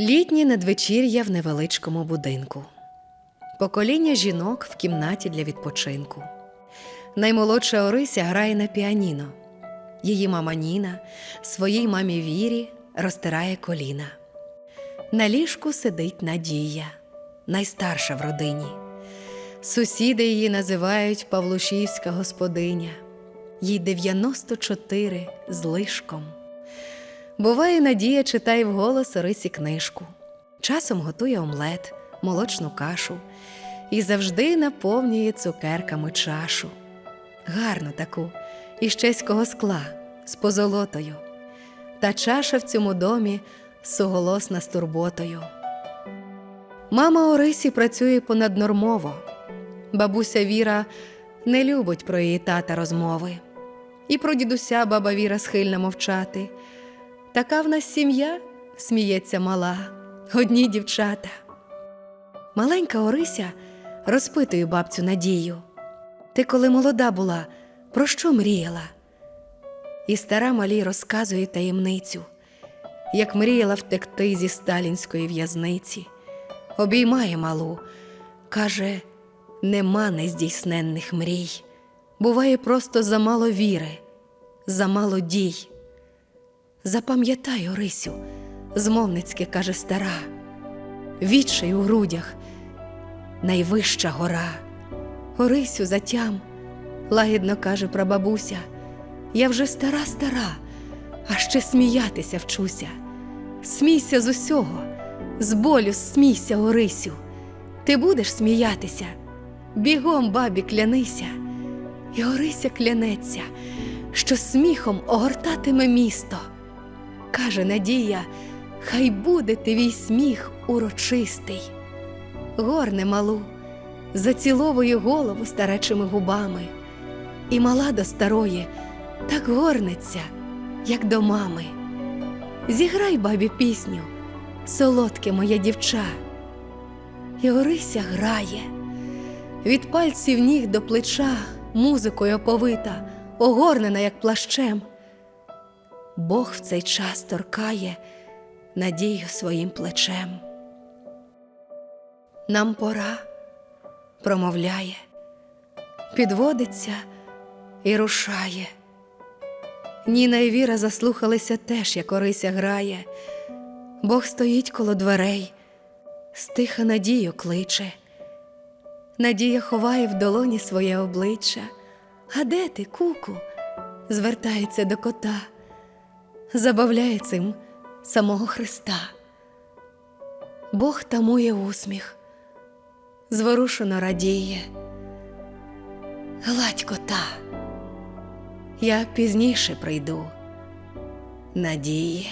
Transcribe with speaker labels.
Speaker 1: Літнє надвечір'я в невеличкому будинку. Покоління жінок в кімнаті для відпочинку. Наймолодша Орися грає на піаніно. Її мама Ніна своїй мамі Вірі розтирає коліна. На ліжку сидить Надія, найстарша в родині. Сусіди її називають Павлушівська господиня. Їй 94 з лишком. Буває, Надія читає вголос Орисі книжку, часом готує омлет, молочну кашу і завжди наповнює цукерками чашу. Гарну таку, із чеського скла, з позолотою. Та чаша в цьому домі суголосна з турботою. Мама Орисі працює понаднормово. Бабуся Віра не любить про її тата розмови. І про дідуся баба Віра схильна мовчати. Така в нас сім'я, сміється мала, одні дівчата. Маленька Орися розпитує бабцю Надію. Ти, коли молода була, про що мріяла? І стара малі розказує таємницю, як мріяла втекти зі сталінської в'язниці. Обіймає малу, каже: нема нездійсненних мрій. Буває просто замало віри, замало дій. Запам'ятай, Орисю, змовницьки каже стара, відчай у грудях, найвища гора. Орисю затям, лагідно каже прабабуся, я вже стара, стара, а ще сміятися вчуся. Смійся з усього, з болю смійся, Орисю. Ти будеш сміятися, бігом бабі клянися, і Орися клянеться, що сміхом огортатиме місто. Каже Надія, хай буде твій сміх урочистий. Горне малу, заціловує голову старечими губами, і мала до старої так горнеться, як до мами. Зіграй бабі пісню, солодке моя дівча. І Орися грає, від пальців ніг до плеча музикою оповита, огорнена, як плащем. Бог в цей час торкає надію своїм плечем. Нам пора, промовляє, підводиться і рушає. Ніна і Віра заслухалися теж, як Орися грає. Бог стоїть коло дверей, стиха надію кличе. Надія ховає в долоні своє обличчя. А де ти, куку? звертається до кота забавляє цим самого Христа. Бог тамує усміх, зворушено радіє. Гладь кота, я пізніше прийду, надіє.